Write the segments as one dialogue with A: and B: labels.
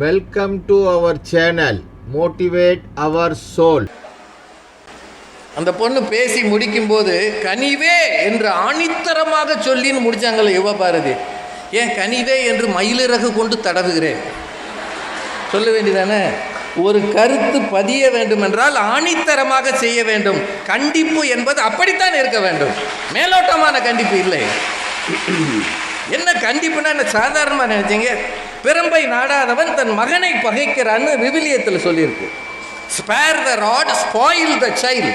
A: Welcome to our channel motivate our soul
B: அந்த பொண்ணு பேசி முடிக்கும்போது கனிவே என்று ஆணித்தரமாக சொல்லின்னு முடித்தாங்கல்ல யுவ பாரதி. ஏன் கனிவே என்று மயிலிறகு கொண்டு தடவுகிறேன். சொல்ல வேண்டியதானே? ஒரு கருத்து பதிய வேண்டும் என்றால் ஆணித்தரமாக செய்ய வேண்டும். கண்டிப்பு என்பது அப்படித்தான் இருக்க வேண்டும். மேலோட்டமான கண்டிப்பு இல்லை. என்ன கண்டிப்புனா என்ன சாதாரணமாக நினைச்சீங்க? பெரும்பை நாடாதவன் தன் மகனை பகைக்கிறான்னு விவிலியத்தில் சொல்லியிருக்கு. Spare the rod spoil the child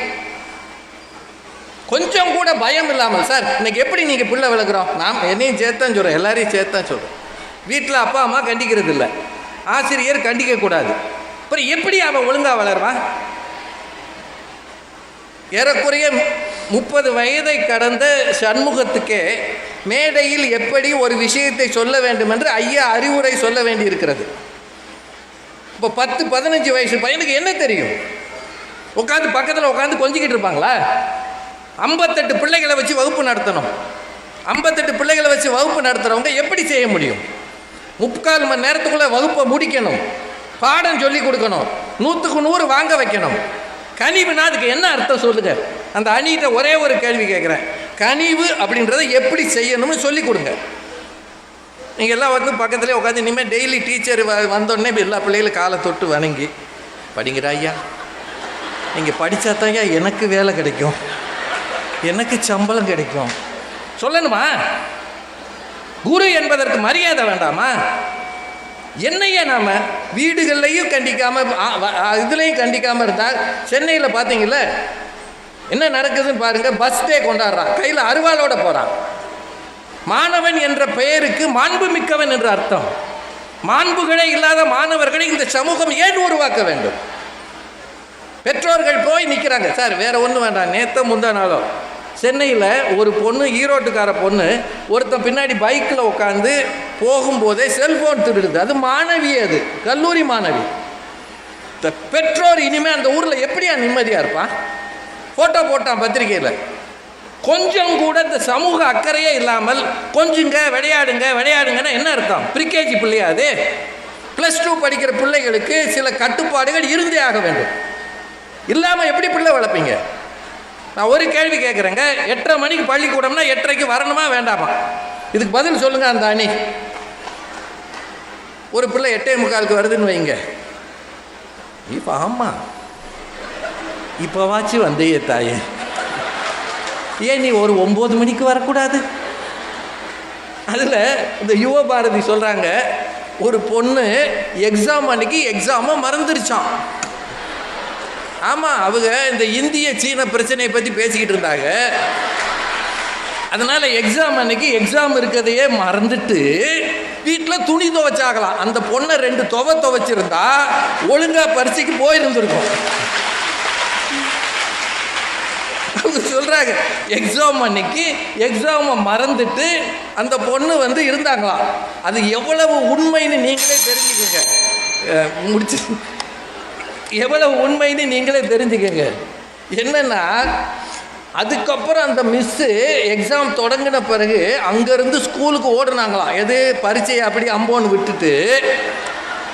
B: கொஞ்சம் கூட பயம் இல்லாமல் சார் இன்னைக்கு எப்படி நீங்கள் பிள்ளை விளக்குறோம் நாம் என்னையும் சேர்த்தான் சொல்கிறோம் எல்லாரையும் சேர்த்தான் சொல்கிறோம் வீட்டில் அப்பா அம்மா கண்டிக்கிறது இல்லை ஆசிரியர் கண்டிக்கக்கூடாது அப்புறம் எப்படி அவன் ஒழுங்காக வளருவான்? ஏறக்குறைய முப்பது வயதை கடந்த சண்முகத்துக்கே மேடையில் எப்படி ஒரு விஷயத்தை சொல்ல வேண்டும் என்று ஐயா அறிவுரை சொல்ல வேண்டியிருக்கிறது. இப்போ பத்து பதினஞ்சு வயசு பையனுக்கு என்ன தெரியும்? உட்காந்து பக்கத்தில் உட்காந்து கொஞ்சிக்கிட்டு இருப்பாங்களா? ஐம்பத்தெட்டு பிள்ளைகளை வச்சு வகுப்பு நடத்தணும். ஐம்பத்தெட்டு பிள்ளைகளை வச்சு வகுப்பு நடத்துகிறவங்க எப்படி செய்ய முடியும்? முக்கால் மணி நேரத்துக்குள்ளே வகுப்பை முடிக்கணும். பாடம் சொல்லி கொடுக்கணும். நூற்றுக்கு நூறு வாங்க வைக்கணும். கனிவுனா அதுக்கு என்ன அர்த்தம் சொல்லுங்க? அந்த அணிகிட்ட ஒரே ஒரு கேள்வி கேட்குறேன். கனிவு அப்படின்றத எப்படி செய்யணும்னு சொல்லி கொடுங்க. நீங்கள் எல்லாம் வந்து பக்கத்துலேயே உட்காந்து இனிமேல் டெய்லி டீச்சர் வ வந்தோடனே எல்லா பிள்ளைகளும் காலை தொட்டு வணங்கி படிங்கிறா ஐயா. நீங்கள் படித்தா தான் ஐயா எனக்கு வேலை கிடைக்கும். எனக்கு சம்பளம் கிடைக்கும். சொல்லணுமா? குரு என்பதற்கு மரியாதை வேண்டாமா? என்னையே நாம வீடுகள்லையும் கண்டிக்காம இதுலையும் கண்டிக்காம இருந்தால் சென்னையில் பார்த்தீங்கல்ல என்ன நடக்குதுன்னு பாருங்க பஸ் டே கொண்டாடுறான். கையில் அருவாளோட போறான். மாணவன் என்ற பெயருக்கு மாண்பு மிக்கவன் என்று அர்த்தம். மாண்புகளே இல்லாத மாணவர்களை இந்த சமூகம் ஏன் உருவாக்க வேண்டும்? பெற்றோர்கள் போய் நிற்கிறாங்க சார் வேற ஒன்றும் வேண்டாம். நேத்த முந்தா நாளோ. சென்னையில் ஒரு பொண்ணு ஈரோட்டுக்கார பொண்ணு ஒருத்தன் பின்னாடி பைக்கில் உட்காந்து போகும்போதே செல்ஃபோன் திருடுது. அது மாணவி அது. கல்லூரி மாணவி. இந்த பெற்றோர் இனிமேல் அந்த ஊரில் எப்படியா நிம்மதியாக இருப்பான் ஃபோட்டோ போட்டான் பத்திரிக்கையில் கொஞ்சம் கூட இந்த சமூக அக்கறையே இல்லாமல் கொஞ்சங்க விளையாடுங்க விளையாடுங்கன்னா என்ன அர்த்தம்? ப்ரிகேஜி பிள்ளையா அது? ப்ளஸ் டூ படிக்கிற பிள்ளைகளுக்கு சில கட்டுப்பாடுகள் இருந்தே ஆக வேண்டும். இல்லாமல் எப்படி பிள்ளை வளர்ப்பீங்க? நான் ஒரு கேள்வி கேட்குறேங்க எட்டரை மணிக்கு பள்ளிக்கூடம்னா எட்டரைக்கு வரணுமா வேண்டாமா? இதுக்கு பதில் சொல்லுங்க அந்த அணி. ஒரு பிள்ளை எட்டே முக்காலுக்கு வருதுன்னு வைங்க. இப்போ ஆமாம் இப்போவாச்சும் வந்தையே தாயே. ஏன் நீ ஒரு ஒம்பது மணிக்கு வரக்கூடாது? அதில் இந்த யுவ பாரதி சொல்கிறாங்க ஒரு பொண்ணு எக்ஸாம் அன்னைக்கு எக்ஸாமை மறந்துருச்சான் ஆமாம் அவங்க இந்த இந்திய சீன பிரச்சனையை பற்றி பேசிக்கிட்டு இருந்தாங்க. அதனால் எக்ஸாம் அன்னைக்கு எக்ஸாம் இருக்கிறதையே மறந்துட்டு வீட்டில் துணி துவைச்சாகலாம். அந்த பொண்ணை ரெண்டு துவை துவைச்சிருந்தா ஒழுங்காக பரீட்சைக்கு போயிருந்துருக்கும். அவங்க சொல்கிறாங்க எக்ஸாம் அன்னைக்கு எக்ஸாமை மறந்துட்டு அந்த பொண்ணு வந்து இருந்தாங்களாம். அது எவ்வளவு உண்மைன்னு நீங்களே தெரிஞ்சுக்கோங்க. முடிச்சு. எவ்வளவு உண்மைன்னு நீங்களே தெரிஞ்சுக்கங்க. என்னன்னா அதுக்கப்புறம் அந்த மிஸ்ஸு எக்ஸாம் தொடங்கின பிறகு அங்கேருந்து ஸ்கூலுக்கு ஓடுனாங்களாம். எது பரீட்சையை அப்படி அம்போன்னு விட்டுட்டு.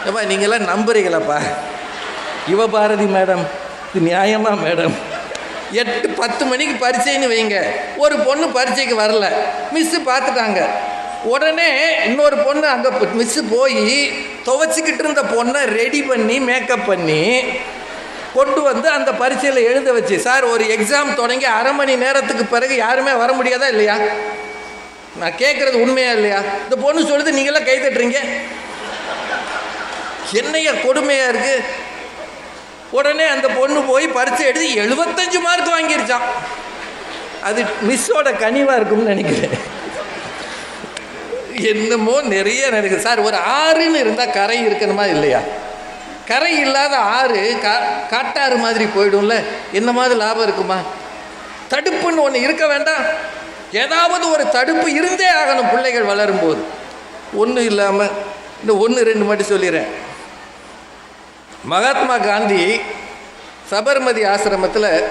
B: ஏப்பா நீங்களாம் நம்புறீங்களாப்பா? யுவபாரதி மேடம் இது நியாயமா மேடம்? எட்டு பத்து மணிக்கு பரீட்சைன்னு வைங்க. ஒரு பொண்ணு பரீட்சைக்கு வரல. மிஸ்ஸு பார்த்துட்டாங்க. உடனே இன்னொரு பொண்ணு அங்கே மிஸ்ஸு போய் துவைச்சிக்கிட்டு இருந்த பொண்ணை ரெடி பண்ணி மேக்கப் பண்ணி கொண்டு வந்து அந்த பரீட்சையில் எழுத வச்சு. சார் ஒரு எக்ஸாம் தொடங்கி அரை மணி நேரத்துக்கு பிறகு யாருமே வர முடியாதா இல்லையா? நான் கேட்குறது உண்மையா இல்லையா? இந்த பொண்ணு சொல்லுது நீங்களாம் கை தட்டுறீங்க. என்னையா கொடுமையாக இருக்கு. உடனே அந்த பொண்ணு போய் பரீட்சை எழுதி எழுபத்தஞ்சு மார்க் வாங்கிருச்சான் அது மிஸ்ஸோட கனிவாக இருக்கும்னு நினைக்கிறேன். என்னமோ நிறைய நடக்குது. சார் ஒரு ஆறுன்னு இருந்தால் கரை இருக்கணுமா இல்லையா? கரை இல்லாத ஆறு கா காட்டாறு மாதிரி போயிடும்ல. என்ன மாதிரி லாபம் இருக்குமா? தடுப்புன்னு ஒன்று இருக்க வேண்டாம். ஏதாவது ஒரு தடுப்பு இருந்தே ஆகணும் பிள்ளைகள் வளரும்போது. ஒன்றும் இல்லாமல் இந்த ஒன்று ரெண்டு மட்டும் சொல்லிடுறேன். மகாத்மா காந்தி சபர்மதி ஆசிரமத்தில்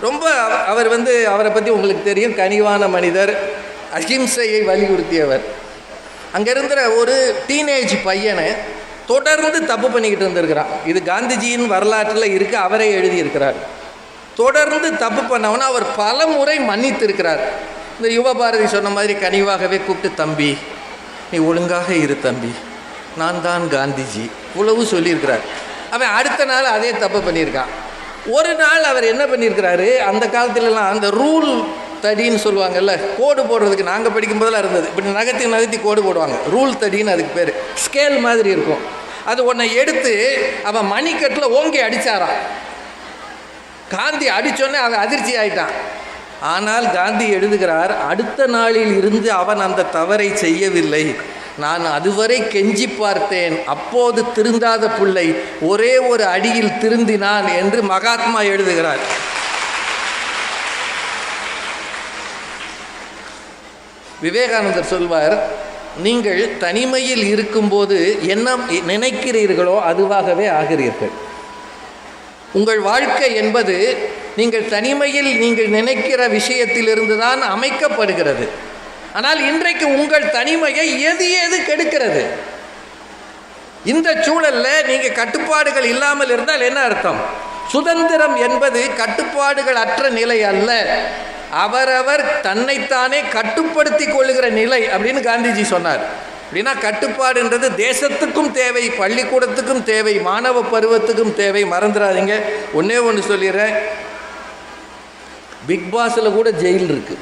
B: ரொம்ப அவர் வந்து அவரை பற்றி உங்களுக்கு தெரியும். கனிவான மனிதர். அஹிம்சையை வலியுறுத்தியவர். அங்கே ஒரு டீனேஜ் பையனை தொடர்ந்து தப்பு பண்ணிக்கிட்டு இருந்திருக்கிறான். இது காந்திஜியின் வரலாற்றில் இருக்க அவரே எழுதியிருக்கிறார். தொடர்ந்து தப்பு பண்ணவன அவர் பல முறை மன்னித்திருக்கிறார். இந்த யுவ பாரதி சொன்ன மாதிரி கனிவாகவே கூப்பிட்டு தம்பி நீ ஒழுங்காக இரு தம்பி. நான் தான் காந்திஜி. இவ்வளவு சொல்லியிருக்கிறார். அவன் அடுத்த நாள் அதே தப்பு பண்ணியிருக்கான். ஒரு நாள் அவர் என்ன பண்ணியிருக்கிறாரு? அந்த காலத்துலலாம் அந்த ரூல் தடின்னு சொல்லுவாங்கல்ல கோடு போடுறதுக்கு நாங்கள் படிக்கும் போதெல்லாம் இருந்தது. இப்படி நகர்த்தி நகர்த்தி கோடு போடுவாங்க. ரூல் தடின்னு அதுக்கு பேர். ஸ்கேல் மாதிரி இருக்கும். அது ஒன்றை எடுத்து அவன் மணிக்கட்டில் ஓங்கி அடித்தாரான் காந்தி அடிச்சோன்னே அவன் அதிர்ச்சி ஆயிட்டான். ஆனால் காந்தி எழுதுகிறார் அடுத்த நாளில் இருந்து அவன் அந்த தவறை செய்யவில்லை. நான் அதுவரை கெஞ்சி பார்த்தேன். அப்போது திருந்தாத பிள்ளை ஒரே ஒரு அடியில் திருந்தினான் என்று மகாத்மா எழுதுகிறார். விவேகானந்தர் சொல்வார் நீங்கள் தனிமையில் இருக்கும்போது என்ன நினைக்கிறீர்களோ அதுவாகவே ஆகிறீர்கள். உங்கள் வாழ்க்கை என்பது நீங்கள் தனிமையில் நீங்கள் நினைக்கிற விஷயத்திலிருந்து தான் அமைக்கப்படுகிறது. ஆனால் இன்றைக்கு உங்கள் தனிமையை எது எது கெடுக்கிறது? இந்த சூழலில் நீங்கள் கட்டுப்பாடுகள் இல்லாமல் இருந்தால் என்ன அர்த்தம்? சுதந்திரம் என்பது கட்டுப்பாடுகள் அற்ற நிலை அல்ல. அவரவர் தன்னைத்தானே கட்டுப்படுத்தி கொள்ளுகிற நிலை அப்படின்னு காந்திஜி சொன்னார். அப்படின்னா கட்டுப்பாடுன்றது தேசத்துக்கும் தேவை பள்ளிக்கூடத்துக்கும் தேவை மாணவ பருவத்துக்கும் தேவை. மறந்துடாதீங்க. ஒன்றே ஒன்று சொல்லிடுறேன். பிக் பாஸில் கூட ஜெயில் இருக்கு.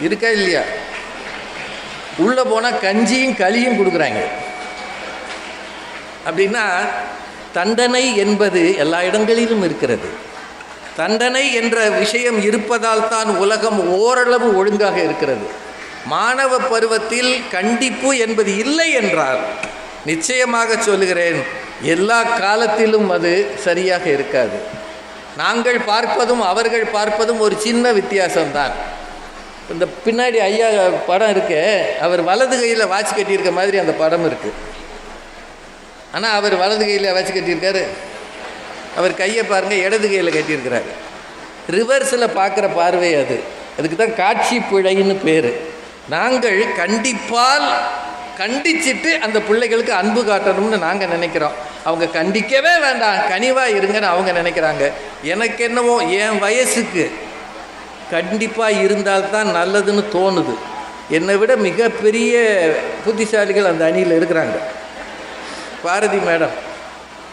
B: இருக்கா இல்லையா? உள்ளே போனால் கஞ்சியும் களியும் கொடுக்குறாங்க. அப்படின்னா தண்டனை என்பது எல்லா இடங்களிலும் இருக்கிறது. தண்டனை என்ற விஷயம் இருப்பதால் தான் உலகம் ஓரளவு ஒழுங்காக இருக்கிறது. மாணவ பருவத்தில் கண்டிப்பு என்பது இல்லை என்றால் நிச்சயமாக சொல்லுகிறேன் எல்லா காலத்திலும் அது சரியாக இருக்காது. நாங்கள் பார்ப்பதும் அவர்கள் பார்ப்பதும் ஒரு சின்ன வித்தியாசம்தான். இந்த பின்னாடி ஐயா படம் இருக்கு அவர் வலது கையில் வாட்ச் கட்டியிருக்க மாதிரி அந்த படம் இருக்குது ஆனால் அவர் வலது கையில் வாட்ச் கட்டியிருக்காரு. அவர் கையை பாருங்கள் இடது கையில் கட்டியிருக்கிறார். ரிவர்ஸில் பார்க்குற பார்வை அது. அதுக்கு தான் காட்சி பிழைன்னு பேர். நாங்கள் கண்டிப்பால் கண்டிச்சிட்டு அந்த பிள்ளைகளுக்கு அன்பு காட்டணும்னு நாங்கள் நினைக்கிறோம். அவங்க கண்டிக்கவே வேண்டாம் கனிவாக இருங்கன்னு அவங்க நினைக்கிறாங்க. எனக்கு என்னவோ என் வயசுக்கு கண்டிப்பாக இருந்தால்தான் நல்லதுன்னு தோணுது. என்னை விட மிகப்பெரிய புத்திசாலிகள் அந்த அணியில் இருக்கிறாங்க. பாரதி மேடம்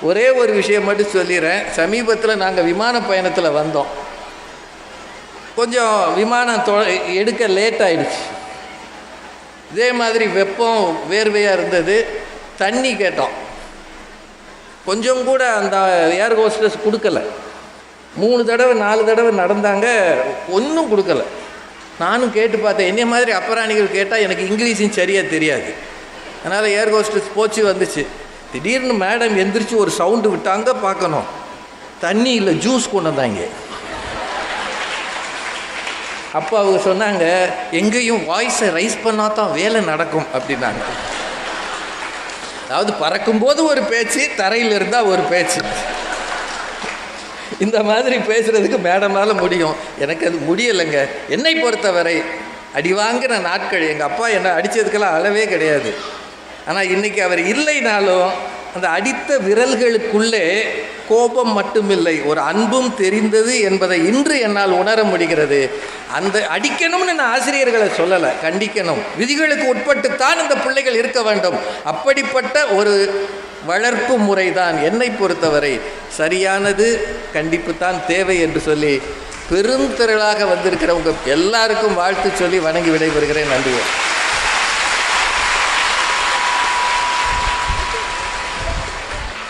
B: ஒரே ஒரு விஷயம் மட்டும் சொல்லிடுறேன் சமீபத்தில் நாங்கள் விமான பயணத்தில் வந்தோம். கொஞ்சம் விமானம் தொ எடுக்க லேட் ஆயிடுச்சு. இதே மாதிரி வெப்பம் வேர்வையாக இருந்தது. தண்ணி கேட்டோம். கொஞ்சம் கூட அந்த ஏர் ஹோஸ்டஸ் கொடுக்கல. மூணு தடவை நாலு தடவை நடந்தாங்க. ஒன்றும் கொடுக்கல. நானும் கேட்டு பார்த்தேன். என்னைய மாதிரி அப்பராணிகள் கேட்டால் எனக்கு இங்கிலீஷும் சரியாக தெரியாது. அதனால் ஏர் ஹோஸ்டஸ் போச்சு வந்துச்சு. திடீர்னு மேடம் எந்திரிச்சு ஒரு சவுண்டு விட்டாங்க பார்க்கணும். தண்ணி இல்லை ஜூஸ் கொண்டு வந்தாங்க. அப்போ அவங்க சொன்னாங்க எங்கேயும் வாய்ஸை ரைஸ் பண்ணால் தான் வேலை நடக்கும் அப்படின்னாங்க. அதாவது பறக்கும்போது ஒரு பேச்சு தரையில் இருந்தால் ஒரு பேச்சு. இந்த மாதிரி பேசுகிறதுக்கு மேடமால முடியும். எனக்கு அது முடியலைங்க. என்னை பொறுத்தவரை அடி வாங்கின நாட்கள் எங்கள் அப்பா என்னை அடித்ததுக்கெல்லாம் அளவே கிடையாது. ஆனால் இன்றைக்கி அவர் இல்லைனாலும் அந்த அடித்த விரல்களுக்குள்ளே கோபம் மட்டுமில்லை. ஒரு அன்பும் தெரிந்தது என்பதை இன்று என்னால் உணர முடிகிறது. அந்த அடிக்கணும்னு நான் ஆசிரியர்களை சொல்லலை கண்டிக்கணும். விதிகளுக்கு உட்பட்டுத்தான் இந்த பிள்ளைகள் இருக்க வேண்டும். அப்படிப்பட்ட ஒரு வளர்ப்பு முறைதான் என்னை பொறுத்தவரை. சரியானது கண்டிப்பு தான் தேவை என்று சொல்லி பெருந்திரளாக வந்திருக்கிறவங்க எல்லாருக்கும் வாழ்த்து சொல்லி வணங்கி விடைபெறுகிறேன். நன்றி.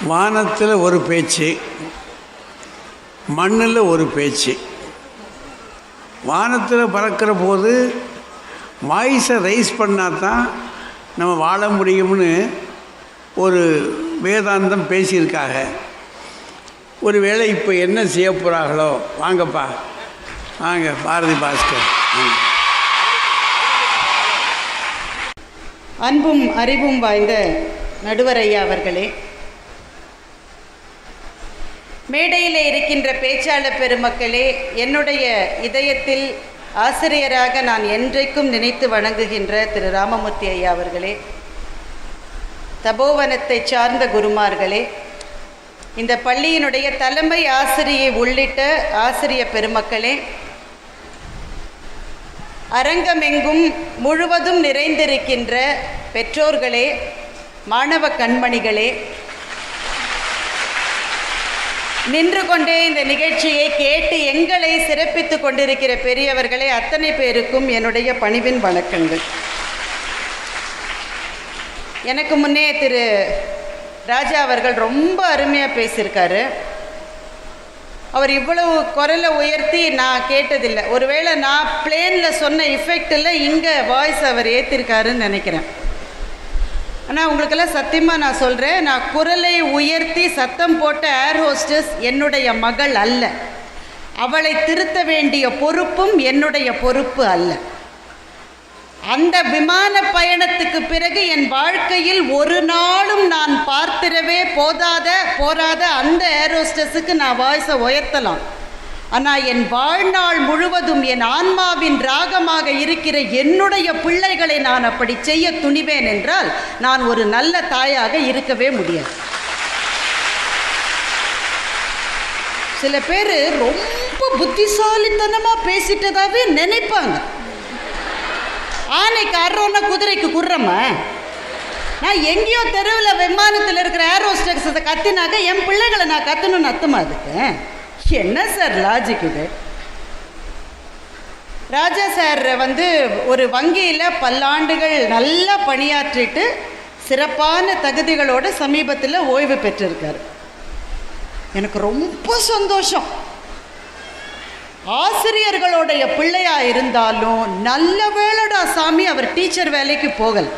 C: வானத்தில் ஒரு பேச்சு மண்ணில் ஒரு பேச்சு. வானத்தில் பறக்கிற போது வாய்ஸை ரைஸ் பண்ணால் தான் நம்ம வாழ முடியும்னு ஒரு வேதாந்தம் பேசியிருக்காங்க. ஒரு வேளை இப்போ என்ன செய்ய போகிறாங்களோ வாங்கப்பா. வாங்க பாரதி பாஸ்கர்.
D: அன்பும் அறிவும் வாய்ந்த நடுவர் ஐயா அவர்களே மேடையில் இருக்கின்ற பேச்சாளர் பெருமக்களே என்னுடைய இதயத்தில் ஆசிரியராக நான் என்றைக்கும் நினைத்து வணங்குகின்ற திரு ராமமூர்த்தி ஐயா அவர்களே தபோவனத்தை சார்ந்த குருமார்களே இந்த பள்ளியினுடைய தலைமை ஆசிரியை உள்ளிட்ட ஆசிரிய பெருமக்களே அரங்கமெங்கும் முழுவதும் நிறைந்திருக்கின்ற பெற்றோர்களே மாணவ கண்மணிகளே நின்று கொண்டே இந்த நிகழ்ச்சியை கேட்டு எங்களை சிறப்பித்து கொண்டிருக்கிற பெரியவர்களே அத்தனை பேருக்கும் என்னுடைய பணிவின் வணக்கங்கள். எனக்கு முன்னே திரு. ராஜா அவர்கள் ரொம்ப அருமையாக பேசியிருக்காரு. அவர் இவ்வளவு குரலை உயர்த்தி நான் கேட்டதில்லை. ஒருவேளை நான் பிளேனில் சொன்ன இஃபெக்டில் இங்கே வாய்ஸ் அவர் ஏற்றிருக்காருன்னு நினைக்கிறேன். ஆனால் உங்களுக்கெல்லாம் சத்தியமாக நான் சொல்கிறேன் நான் குரலை உயர்த்தி சத்தம் போட்ட ஏர் ஹோஸ்டஸ் என்னுடைய மகள் அல்ல. அவளை திருத்த வேண்டிய பொறுப்பும் என்னுடைய பொறுப்பு அல்ல. அந்த விமான பயணத்துக்கு பிறகு என் வாழ்க்கையில் ஒரு நாளும் நான் பார்த்திடவே போதாத போராத அந்த ஏரோஸ்டஸுக்கு நான் வாய்ஸை உயர்த்தலாம். ஆனால் என் வாழ்நாள் முழுவதும் என் ஆன்மாவின் ராகமாக இருக்கிற என்னுடைய பிள்ளைகளை நான் அப்படி செய்ய துணிவேன் என்றால் நான் ஒரு நல்ல தாயாக இருக்கவே முடியாது. சில பேர் ரொம்ப புத்திசாலித்தனமாக பேசிட்டதாகவே நினைப்பாங்க. ஆனைக்கு அறோன்னா குதிரைக்கு குர்றம்மா நான் எங்கேயோ தெருவில் விமானத்தில் இருக்கிற ஏரோஸ்டக்ஸை கத்தினாக்க என் பிள்ளைகளை நான் கத்தணும்னு அர்த்தமா அதுக்கு? என்ன சார் லாஜிக் இது? ராஜா சார் வந்து ஒரு வங்கியில் பல்லாண்டுகள் நல்லா பணியாற்றிட்டு சிறப்பான தகுதிகளோட சமீபத்தில் ஓய்வு பெற்றிருக்கார். எனக்கு ரொம்ப சந்தோஷம். ஆசிரியர்களுடைய பிள்ளையா இருந்தாலும் நல்ல வேளடா சாமி அவர் டீச்சர் வேலைக்கு போகலை.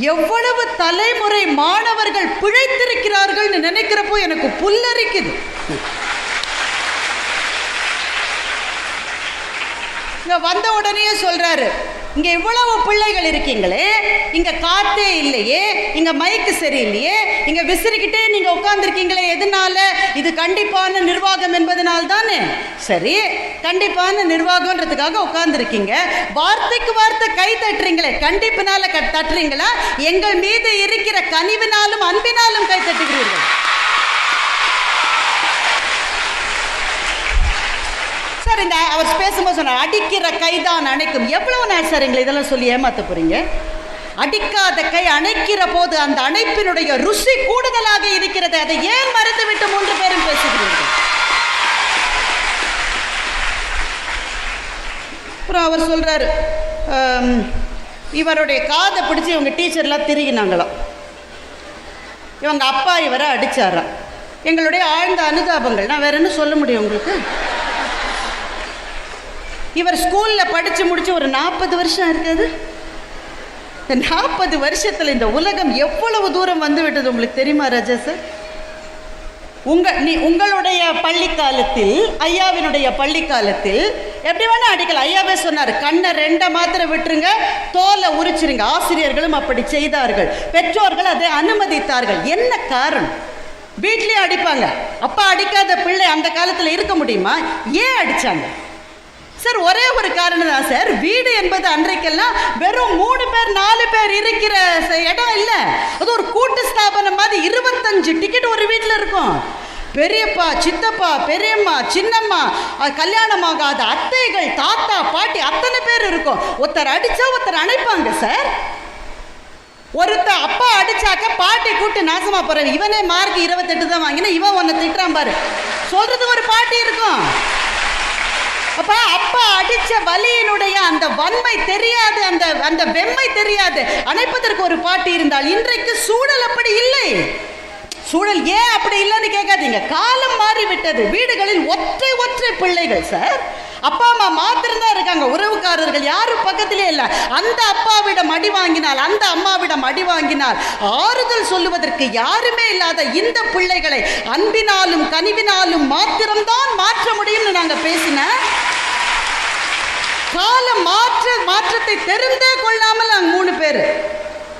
D: எவ்வளவு தலைமுறை மாணவர்கள் பிழைத்திருக்கிறார்கள்னு நினைக்கிறப்போ எனக்கு புல்லரிக்குது. இங்க வந்த உடனே சொல்றாரு இங்க இவ்வளவு பிள்ளைகள் இருக்கீங்களே இங்க காத்தே இல்லையே இங்க மைக்கு சரியில்லையே இங்க விசிறிக்கிட்டே நீங்க உட்கார்ந்துருக்கீங்களே எதனால? இது கண்டிப்பான நிர்வாகம் என்பதனால் தானே சரி கண்டிப்பான நிர்வாகம்ன்றதுக்காக உட்கார்ந்துருக்கீங்க. வார்த்தைக்கு வார்த்தை கை தட்டுறீங்களே கண்டிப்பினால தட்டுறீங்களா? எங்கள் மீது இருக்கிற கனிவினாலும் அன்பினாலும் கை தட்டுகிறீர்கள். சார் இந்த அவர் பேசும்போது சொன்னார் அடிக்கிற கைதான் அணைக்கும். எவ்வளவு நேரம் சார் எங்களை இதெல்லாம் சொல்லி ஏமாத்த போறீங்க? அடிக்காத கை அணைக்கிற போது அந்த அணைப்பினுடைய ருசி கூடுதலாக இருக்கிறது. அதை ஏன் மறந்துவிட்டு மூன்று பேரும் பேசுகிறீர்கள்? அப்புறம் அவர் சொல்றாரு இவருடைய காதை பிடிச்சி இவங்க டீச்சர்லாம் திருகினாங்களாம். இவங்க அப்பா இவரை அடிச்சாராம். எங்களுடைய ஆழ்ந்த அனுதாபங்கள். நான் வேற என்ன சொல்ல முடியும் உங்களுக்கு? இவர் ஸ்கூலில் படித்து முடிச்சு ஒரு நாற்பது வருஷம் இருக்குது இந்த நாற்பது வருஷத்தில் இந்த உலகம் எவ்வளவு தூரம் வந்து விட்டது உங்களுக்கு தெரியுமா ராஜா சார்? உங்கள் நீ உங்களுடைய பள்ளி காலத்தில் ஐயாவினுடைய பள்ளி காலத்தில் எப்படி வேணா அடிக்கலாம். ஐயாவே சொன்னார் கண்ணை ரெண்டை மாத்திரம் விட்டுருங்க தோலை உரிச்சிருங்க. ஆசிரியர்களும் அப்படி செய்தார்கள். பெற்றோர்கள் அதை அனுமதித்தார்கள். என்ன காரணம்? வீட்லேயே அடிப்பாங்க. அப்பா அடிக்காத பிள்ளை அந்த காலத்தில் இருக்க முடியுமா? ஏன் அடிச்சாங்க? சார் ஒரே ஒரு காரணம் தான் சார். வீடு என்பது அன்றைக்கெல்லாம் வெறும் மூணு பேர் நாலு பேர் இருக்கிற ச- இடம் இல்லை. அது ஒரு கூட்டு ஸ்தாபனம் மாதிரி இருபத்தஞ்சு டிக்கெட் ஒரு வீட்டில் இருக்கும். பெரியப்பா சித்தப்பா பெரியம்மா சின்னம்மா கல்யாணமாகாத அத்தைகள் தாத்தா பாட்டி அத்தனை பேர் இருக்கும். ஒருத்தர் அடிச்சா ஒருத்தர் அணைப்பாங்க சார். ஒருத்த அப்பா அடிச்சாக்க பாட்டி கூட்டு நாசமா போறேன் இவனே மார்க் இருபத்தெட்டு தான் வாங்கினா இவன் ஒன்னு திட்டுறான் பாரு. சொல்றது ஒரு பாட்டி இருக்கும். அப்ப அப்பா அடிச்ச வலியினுடைய அந்த வன்மை தெரியாது அந்த அந்த வெம்மை தெரியாது. அணைப்பதற்கு ஒரு பாட்டி இருந்தால் இன்றைக்கு சூழல் அப்படி இல்லை. சூழல் ஏன் அப்படி இல்லைன்னு கேட்காதீங்க. காலம் மாறிவிட்டது. வீடுகளில் ஒற்றை ஒற்றை பிள்ளைகள் சார் அப்பா அம்மா மாத்திரம்தான் இருக்காங்க. உறவுக்காரர்கள் யாரும் பக்கத்திலே இல்லை. அந்த அப்பாவிடம் அடி வாங்கினால் அந்த அம்மாவிடம் அடி வாங்கினால் ஆறுதல் சொல்லுவதற்கு யாருமே இல்லாத இந்த பிள்ளைகளை அன்பினாலும் கனிவினாலும் மாத்திரம்தான் மாற்ற முடியும்னு நாங்கள் பேசினேன் கால மாற்ற மாற்றத்தை தெரிந்தே கொள்ளாமல் நாங்கள் மூணு பேர்.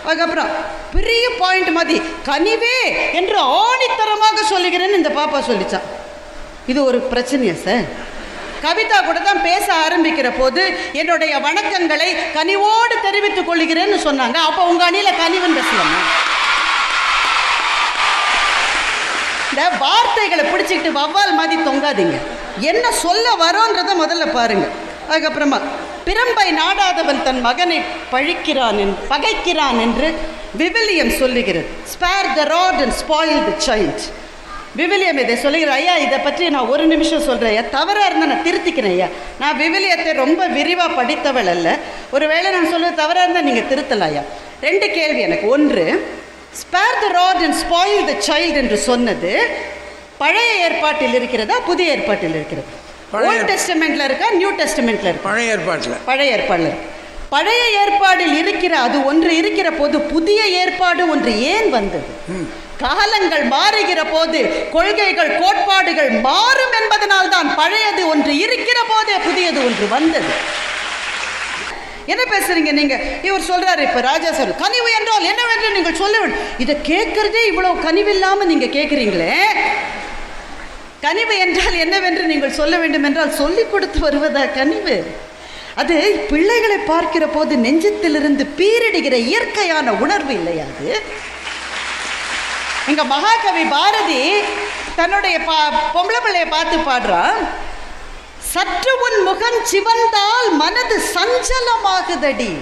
D: அதுக்கப்புறம் பெரிய பாயிண்ட் மாதிரி கனிவே என்று ஆணித்தரமாக சொல்லுகிறேன்னு இந்த பாப்பா சொல்லிச்சான் இது ஒரு பிரச்சனையா சார் கவிதா கூட தான் பேச ஆரம்பிக்கிற போது என்னுடைய வணக்கங்களை கனிவோடு தெரிவித்துக் கொள்கிறேன்னு சொன்னாங்க. அப்போ உங்க அணியில கனிவுன்னு பேசலாமா? இந்த வார்த்தைகளை பிடிச்சிக்கிட்டு வவ்வால் மாதிரி தொங்காதீங்க. என்ன சொல்ல வரோன்றத முதல்ல பாருங்கள் அதுக்கப்புறமா பிரம்பை நாடாதவன் தன் மகனை பழிக்கிறான் என்று பகைக்கிறான் என்று விவிலியம் சொல்லுகிறது. Spare the rod and spoil the child விவிலியம் இதை சொல்லுகிற ஐயா இதை பற்றி நான் ஒரு நிமிஷம் சொல்கிறேன் ஐயா. தவறாக இருந்தால் நான் திருத்திக்கிறேன் ஐயா. நான் விவிலியத்தை ரொம்ப விரிவாக படித்தவள் அல்ல. ஒருவேளை நான் சொல்கிறது தவறாக இருந்தால் நீங்கள் திருத்தலாம் ஐயா. ரெண்டு கேள்வி எனக்கு. ஒன்று spare the rod and spoil the child என்று சொன்னது பழைய ஏற்பாட்டில் இருக்கிறதா புதிய ஏற்பாட்டில் இருக்கிறது? ஓல்ட் டெஸ்டமெண்ட்ல இருக்கா நியூ டெஸ்டமெண்ட்ல இருக்கா.
C: பழைய ஏற்பாட்டில்.
D: பழைய ஏற்பாடில். இருக்கு பழைய ஏற்பாடில் இருக்கிற அது ஒன்று இருக்கிற போது புதிய ஏற்பாடு ஒன்று ஏன் வந்தது? காலங்கள் மாறுகிற போது கொள்கைகள் கோட்பாடுகள் மாறும் என்பதனால் தான் பழையது ஒன்று இருக்கிற போதே புதியது ஒன்று வந்தது. என்ன பேசுறீங்க நீங்க? இவர் சொல்றாரு இப்ப ராஜா சார் கனிவு என்றால் என்னவென்று நீங்கள் சொல்ல வேண்டும் இதை கேட்கறதே இவ்வளவு கனிவு இல்லாம நீங்க கேட்குறீங்களே கனிவு என்றால் என்னவென்று நீங்கள் சொல்ல வேண்டும் என்றால் சொல்லிக் கொடுத்து வருவதா கனிவு? அது பிள்ளைகளை பார்க்கிற போது நெஞ்சத்திலிருந்து பீரிடுகிற இயற்கையான உணர்வு இல்லையா அது? எங்க மகாகவி பாரதி தன்னுடைய பா பொம்பளை பிள்ளைய பார்த்து பாடுறான். சற்று உன் முகம் சிவந்தால் மனது சஞ்சலமாகுதடி.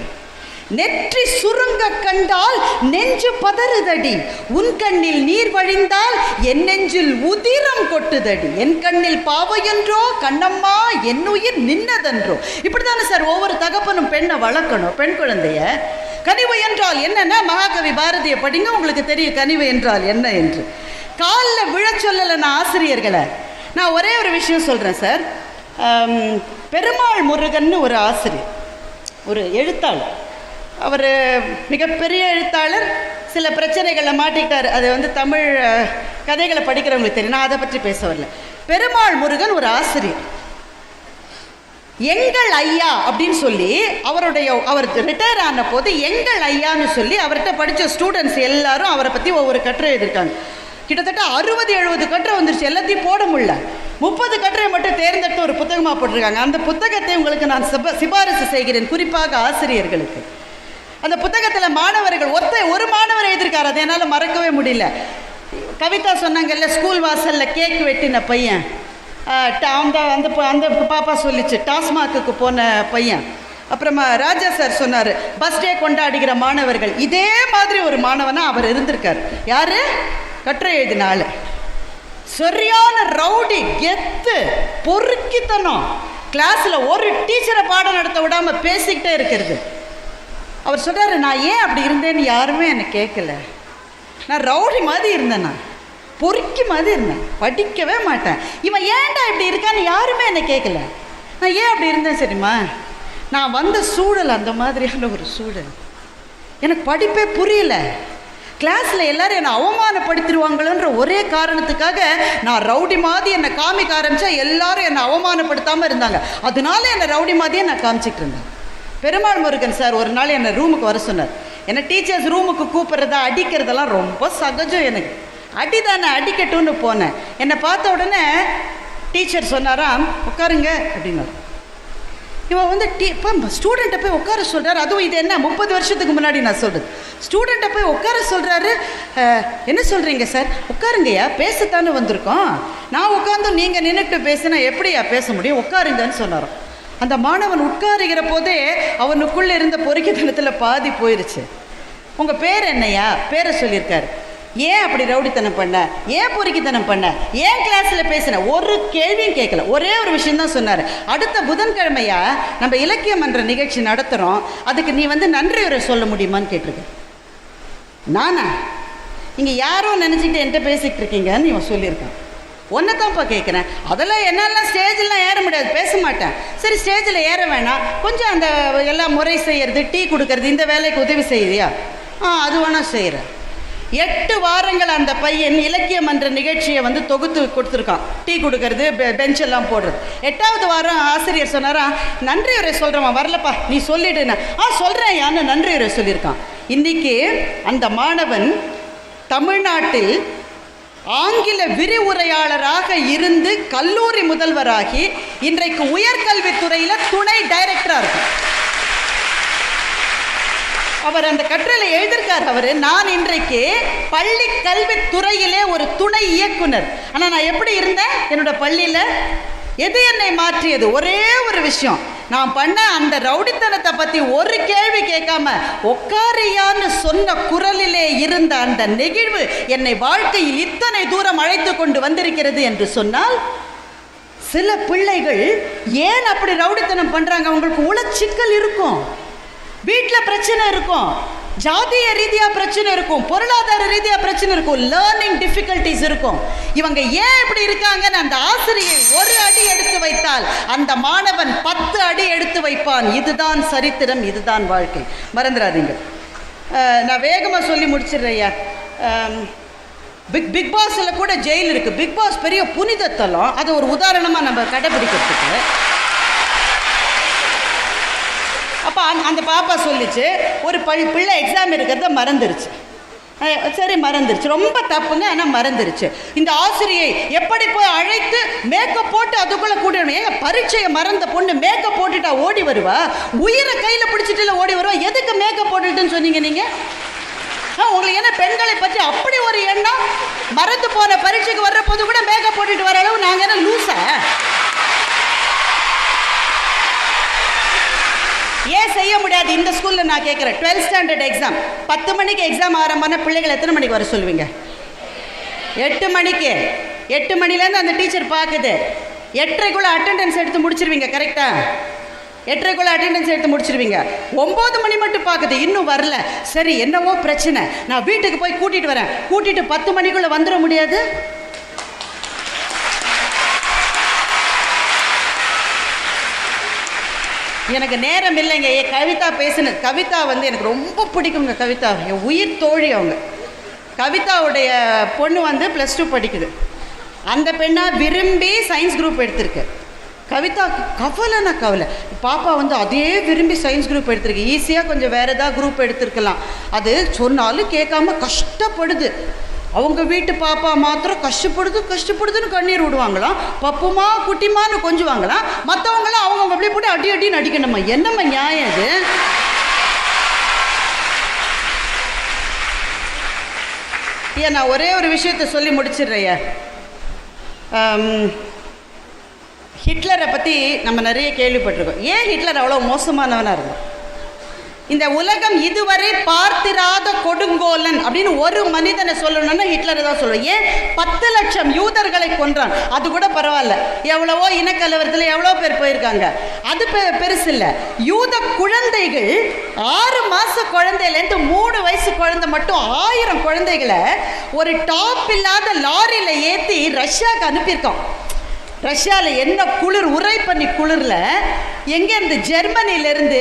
D: நெற்றி சுருங்க கண்டால் நெஞ்சு பதறுதடி. உன் கண்ணில் நீர் வழிந்தால் என் நெஞ்சில் உதிரம் கொட்டுதடி. என் கண்ணில் பாவையென்றோ கண்ணம்மா என் உயிர் நின்னதென்றோ. இப்படிதானே சார் ஒவ்வொரு தகப்பனும் பெண்ணை வளர்க்கணும். பெண் குழந்தைய. கனிவு என்றால் என்னன்னா? மகாகவி பாரதியை படிங்க உங்களுக்கு தெரியும் கனிவு என்றால் என்ன என்று. காலில் விழச் சொல்லலை நான் ஆசிரியர்களை. நான் ஒரே ஒரு விஷயம் சொல்கிறேன் சார். பெருமாள் முருகன்னு ஒரு ஆசிரியர். ஒரு எழுத்தாளர். அவர் மிகப்பெரிய எழுத்தாளர். சில பிரச்சனைகளில் மாட்டிக்கிட்டார். அது வந்து தமிழ் கதைகளை படிக்கிறவங்களுக்கு தெரியும். நான் அதை பற்றி பேச வரல. பெருமாள் முருகன் ஒரு ஆசிரியர். எங்கள் ஐயா அப்படின்னு சொல்லி அவருடைய அவர் ரிட்டையர் ஆன போது எங்கள் ஐயான்னு சொல்லி அவர்கிட்ட படித்த ஸ்டூடெண்ட்ஸ் எல்லாரும் அவரை பற்றி ஒவ்வொரு கட்டுரை எழுதியிருக்காங்க. கிட்டத்தட்ட அறுபது எழுபது கட்டுரை வந்துருச்சு. எல்லாத்தையும் போட முடியல. முப்பது கட்டுரை மட்டும் தேர்ந்தெடுத்து ஒரு புத்தகமாக போட்டிருக்காங்க. அந்த புத்தகத்தை உங்களுக்கு நான் சிப சிபாரிசு செய்கிறேன். குறிப்பாக ஆசிரியர்களுக்கு. அந்த புத்தகத்தில் மாணவர்கள் ஒத்த ஒரு மாணவர் எழுதியிருக்காரு. அதை என்னால் மறக்கவே முடியல. கவிதா சொன்னாங்கல்ல ஸ்கூல் வாசலில் கேக் வெட்டின பையன். அந்த அந்த அந்த பாப்பா சொல்லிச்சு டாஸ்மாக்குக்கு போன பையன். அப்புறமா ராஜா சார் சொன்னார் பஸ் டே கொண்டாடுகிற மாணவர்கள் இதே மாதிரி ஒரு மாணவனாக அவர் இருந்திருக்கார். யாரு? கட்டுரை எழுதினால சரியான ரவுடி கெத்து பொறுக்கித்தனம். கிளாஸில் ஒரு டீச்சரை பாடம் நடத்த விடாமல் பேசிக்கிட்டே இருக்கிறது. அவர் சொல்கிறாரு நான் ஏன் அப்படி இருந்தேன்னு யாருமே என்னை கேட்கல. நான் ரவுடி மாதிரி இருந்தேன் நான். பொறுக்கி மாதிரி இருந்தேன். படிக்கவே மாட்டேன். இவன் ஏன்டா இப்படி இருக்கான்னு யாருமே என்னை கேட்கல. நான் ஏன் அப்படி இருந்தேன் சரிம்மா நான் வந்த சூழல் அந்த மாதிரியான ஒரு சூழல். எனக்கு படிப்பே புரியல. கிளாஸில் எல்லாரும் என்னை அவமானப்படுத்திடுவாங்களோன்ற ஒரே காரணத்துக்காக நான் ரவுடி மாதிரி என்னை காமிக்க ஆரம்பித்தா எல்லாரும் என்னை அவமானப்படுத்தாமல் இருந்தாங்க. அதனால என்னை ரவுடி மாதிரியே நான் காமிச்சிட்டு இருந்தேன். பெருமாள் முருகன் சார் ஒரு நாள் என்னை ரூமுக்கு வர சொன்னார். என்னை டீச்சர்ஸ் ரூமுக்கு கூப்பிட்றதா அடிக்கிறதெல்லாம் ரொம்ப சகஜம் எனக்கு. அடி தானே அடிக்கட்டும்னு போனேன். என்னை பார்த்த உடனே டீச்சர் சொன்னாராம் உட்காருங்க அப்படின்னாரு. இவன் வந்து டீ இப்போ ஸ்டூடெண்ட்டை போய் உட்கார சொல்கிறாரு அதுவும் இது என்ன முப்பது வருஷத்துக்கு முன்னாடி நான் சொல்கிறது ஸ்டூடெண்ட்டை போய் உட்கார சொல்கிறாரு என்ன சொல்கிறீங்க சார்? உட்காருங்கய்யா பேசத்தானே வந்திருக்கோம். நான் உட்காந்து நீங்கள் நின்றுட்டு பேசினா எப்படியா பேச முடியும்? உட்காருங்கன்னு சொன்னாராம். அந்த மாணவன் உட்காருகிற போதே அவனுக்குள்ளே இருந்த பொறுக்கித்தனத்தில் பாதி போயிருச்சு. உங்கள் பேர் என்னையா? பேரை சொல்லியிருக்காரு. ஏன் அப்படி ரவுடித்தனம் பண்ண? ஏன் பொறுக்கித்தனம் பண்ண? ஏன் கிளாஸில் பேசின? ஒரு கேள்வியும் கேட்கல. ஒரே ஒரு விஷயந்தான் சொன்னார். அடுத்த புதன்கிழமையா நம்ம இலக்கியம் மன்ற நிகழ்ச்சி நடத்துகிறோம் அதுக்கு நீ வந்து நன்றி உரை சொல்ல முடியுமான்னு கேட்டிருக்க நானா? நீங்கள் யாரோ நினச்சிக்கிட்டு என்கிட்ட பேசிக்கிட்டு இருக்கீங்கன்னு இவன் சொல்லியிருக்கான். ஒன்றை தான்ப்பா கேட்குறேன் அதெல்லாம் என்னெல்லாம் ஸ்டேஜெலாம் ஏற முடியாது. பேச மாட்டேன். சரி ஸ்டேஜில் ஏற வேணாம். கொஞ்சம் அந்த எல்லாம் முறை செய்யறது டீ கொடுக்கறது இந்த வேலைக்கு உதவி செய்யுதியா ஆ அது வேணால் செய்கிறேன் எட்டு வாரங்கள் அந்த பையன் இலக்கிய மன்ற நிகழ்ச்சியை வந்து தொகுத்து கொடுத்துருக்கான். டீ கொடுக்கறது பெ- பெஞ்ச் எல்லாம் போடுறது. எட்டாவது வாரம் ஆசிரியர் சொன்னாரா நன்றி உரை சொல்கிறவன் வரலப்பா. நீ சொல்லிடுன ஆ சொல்கிறேன் யான்னு நன்றி உரை சொல்லியிருக்கான். இன்றைக்கி அந்த மாணவன் தமிழ்நாட்டில் ஆங்கில விரிவுரையாளராக இருந்து கல்லூரி முதல்வராகி இன்றைக்கு உயர்கல்வித்துறையில் துணை டைரக்டராக இருக்கும் அவர் அந்த கட்டுரையில் எழுதியிருக்கார் அவர். நான் இன்றைக்கு பள்ளி கல்வித்துறையிலே ஒரு துணை இயக்குனர். ஆனால் நான் எப்படி இருந்தேன்? என்னோட பள்ளியில் எது என்னை மாற்றியது? ஒரே ஒரு விஷயம். நான் பண்ண அந்த ரவுடித்தனத்தை பற்றி ஒரு கேள்வி கேட்காம உக்காரியான்னு சொன்ன குரலிலே இருந்த அந்த நெகிழ்வு என்னை வாழ்க்கையில் இத்தனை தூரம் அழைத்து கொண்டு வந்திருக்கிறது என்று சொன்னால் சில பிள்ளைகள் ஏன் அப்படி ரவுடித்தனம் பண்ணுறாங்க அவங்களுக்கு உளச்சிக்கல் இருக்கும். வீட்டில் பிரச்சனை இருக்கும். ஜாதிய ரீதியாக பிரச்சனை இருக்கும் பொருளாதார ரீதியாக பிரச்சனை இருக்கும் லேர்னிங் டிஃபிகல்ட்டிஸ் இருக்கும். இவங்க ஏன் இப்படி இருக்காங்கன்னு அந்த ஆசிரியை ஒரு அடி எடுத்து வைத்தால் அந்த மாணவன் பத்து அடி எடுத்து வைப்பான். இதுதான் சரித்திரம் இதுதான் வாழ்க்கை. மறந்துடாதீங்க. நான் வேகமாக சொல்லி முடிச்சிடுறேன் பிக் பிக் பாஸில் கூட ஜெயில் இருக்குது பிக் பாஸ் பெரிய புனித தலம். அதை ஒரு உதாரணமாக நம்ம கடைபிடிக்கிறதுக்கு. அப்போ அந்த பாப்பா சொல்லிச்சு ஒரு பள்ளி பிள்ளை எக்ஸாம் இருக்கிறத மறந்துருச்சு. சரி மறந்துருச்சு. ரொம்ப தப்புங்க ஆனால் மறந்துருச்சு. இந்த ஆசிரியை எப்படி போய் அழைத்து மேக்கப் போட்டு அதுக்குள்ளே கூட்டணும் ஏங்க பரீட்சையை மறந்த பொண்ணு மேக்கப் போட்டுட்டா ஓடி வருவா? உயிரை கையில் பிடிச்சிட்டுல ஓடி வருவா? எதுக்கு மேக்கப் போட்டுட்டுன்னு சொன்னீங்க நீங்கள் ஆ உங்களுக்கு என்ன பெண்களை பற்றி அப்படி ஒரு எண்ணம்? மறந்து போன பரீட்சைக்கு வர்ற போது கூட மேக்கப் போட்டுட்டு வர அளவு நாங்கள் என்ன லூசா ஏன் செய்ய முடியாது? இந்த ஸ்கூலில் நான் கேட்குறேன். டுவெல்த் ஸ்டாண்டர்ட் எக்ஸாம் பத்து மணிக்கு எக்ஸாம் ஆரம்பம்னா பிள்ளைகள் எத்தனை மணிக்கு வர சொல்லுவீங்க? எட்டு மணிக்கு. எட்டு மணிலேருந்து அந்த டீச்சர் பார்க்குது. எட்டரைக்குள்ளே அட்டெண்டன்ஸ் எடுத்து முடிச்சிருவீங்க கரெக்டாக எட்டரைக்குள்ளே அட்டெண்டன்ஸ் எடுத்து முடிச்சிருவீங்க. ஒம்பது மணி மட்டும் பார்க்குது. இன்னும் வரல. சரி என்னவோ பிரச்சனை. நான் வீட்டுக்கு போய் கூட்டிகிட்டு வரேன். கூட்டிகிட்டு பத்து மணிக்குள்ளே வந்துட முடியாது? எனக்கு நேரம் இல்லைங்க. ஏ கவிதா பேசினது கவிதா வந்து எனக்கு ரொம்ப பிடிக்குங்க கவிதா. என் உயிர் தோழி அவங்க. கவிதாவுடைய பொண்ணு வந்து ப்ளஸ் டூ படிக்குது. அந்த பெண்ணாக விரும்பி சயின்ஸ் குரூப் எடுத்திருக்கு. கவிதா கவலைனா கவலை. பாப்பா வந்து அதே விரும்பி சயின்ஸ் குரூப் எடுத்திருக்கு. ஈஸியாக கொஞ்சம் வேறு ஏதாவது குரூப் எடுத்திருக்கலாம். அது சொன்னாலும் கேட்காம கஷ்டப்படுது. அவங்க வீட்டு பாப்பா மாத்திரம் கஷ்டப்படுது கஷ்டப்படுதுன்னு கண்ணீர் விடுவாங்களாம் பப்புமா குட்டிமான்னு கொஞ்சுவாங்களாம் மற்றவங்களாம் அவங்கவுங்க அப்படியே போட்டு அடி அடின்னு அடிக்கணுமா என்னம்மா நியாயம் இது? ஏன் நான் ஒரே ஒரு விஷயத்தை சொல்லி முடிச்சிடுறேயே ஹிட்லரை பற்றி நம்ம நிறைய கேள்விப்பட்டிருக்கோம். ஏன் ஹிட்லர் அவ்வளோ மோசமானவனாக இருந்தான்? இந்த உலகம் இதுவரை பார்த்திராத கொடுங்கோலன் அப்படின்னு ஒரு மனிதனை சொல்லணும்னா ஹிட்லரை தான் சொல்லுவேன் ஏன்? பத்து லட்சம் யூதர்களை கொன்றான். அது கூட பரவாயில்ல. எவ்வளவோ இனக்கலவரத்தில் எவ்வளோ பேர் போயிருக்காங்க. அது பெ பெருசு இல்லை. யூத குழந்தைகள் ஆறு மாத குழந்தையிலேருந்து மூணு வயசு குழந்தை மட்டும் ஆயிரம் குழந்தைகளை ஒரு டாப் இல்லாத லாரியில் ஏற்றி ரஷ்யாவுக்கு அனுப்பியிருக்கோம் ரஷ்யாவில் என்ன குளிர் உரை பண்ணி குளிரில் எங்கேருந்து ஜெர்மனிலேருந்து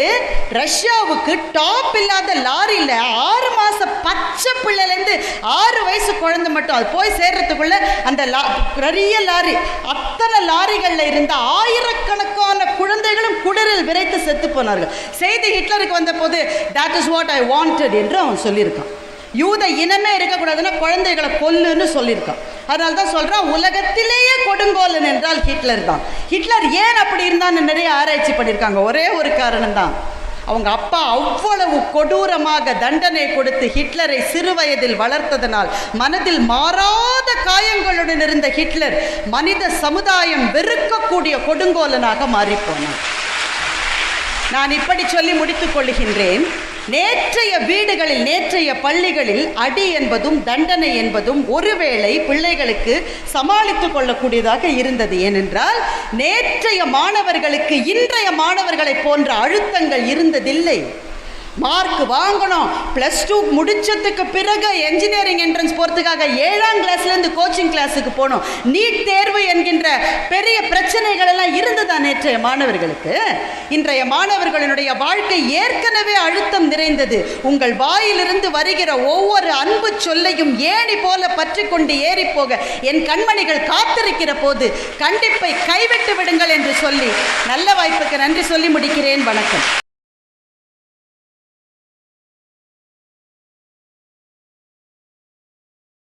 D: ரஷ்யாவுக்கு டாப் இல்லாத லாரியில் ஆறு மாதம் பச்சை பிள்ளைலேருந்து ஆறு வயசு குழந்தை மட்டும் அது போய் சேர்றதுக்குள்ள அந்த லா நிறைய லாரி அத்தனை லாரிகளில் இருந்த ஆயிரக்கணக்கான குழந்தைகளும் குளிரில் விரைத்து செத்து போனார்கள். செய்தி ஹிட்லருக்கு வந்தபோது that is what I wanted என்று அவன் சொல்லியிருக்கான். யூத இனமே இருக்கக்கூடாதுன்னா குழந்தைகளை கொல்லுன்னு சொல்லியிருக்கான். அதனால தான் சொல்கிறான் உலகத்திலேயே கொடுங்கோலன் என்றால் ஹிட்லர் தான். ஹிட்லர் ஏன் அப்படி இருந்தான்னு நிறைய ஆராய்ச்சி பண்ணியிருக்காங்க. ஒரே ஒரு காரணம் தான் அவங்க அப்பா அவ்வளவு கொடூரமாக தண்டனை கொடுத்து ஹிட்லரை சிறுவயதில் வளர்த்ததனால் மனதில் மாறாத காயங்களுடன் இருந்த ஹிட்லர் மனித சமுதாயம் வெறுக்கக்கூடிய கொடுங்கோலனாக மாறிப்போனான் நான் இப்படி சொல்லி முடித்துக் கொள்கின்றேன் நேற்றைய வீடுகளில் நேற்றைய பள்ளிகளில் அடி என்பதும் தண்டனை என்பதும் ஒருவேளை பிள்ளைகளுக்கு சமாளித்துக் கொள்ளக்கூடியதாக இருந்தது. ஏனென்றால் நேற்றைய மாணவர்களுக்கு இன்றைய மாணவர்களைப் போன்ற அழுத்தங்கள் இருந்ததில்லை. மார்க் வாங்கணும். ப்ளஸ் டூ முடிச்சதுக்கு பிறகு என்ஜினியரிங் என்ட்ரன்ஸ் போகிறதுக்காக ஏழாம் கிளாஸ்லேருந்து கோச்சிங் கிளாஸுக்கு போகணும். நீட் தேர்வு என்கின்ற பெரிய பிரச்சனைகள் எல்லாம் இருந்ததா நேற்றைய மாணவர்களுக்கு? இன்றைய மாணவர்களுடைய வாழ்க்கை ஏற்கனவே அழுத்தம் நிறைந்தது. உங்கள் வாயிலிருந்து வருகிற ஒவ்வொரு அன்பு சொல்லையும் ஏணி போல பற்றி கொண்டு ஏறி போக என் கண்மணிகள் காத்திருக்கிற போது கண்டிப்பை கைவிட்டு விடுங்கள் என்று சொல்லி நல்ல வாய்ப்புக்கு நன்றி சொல்லி முடிக்கிறேன். வணக்கம்.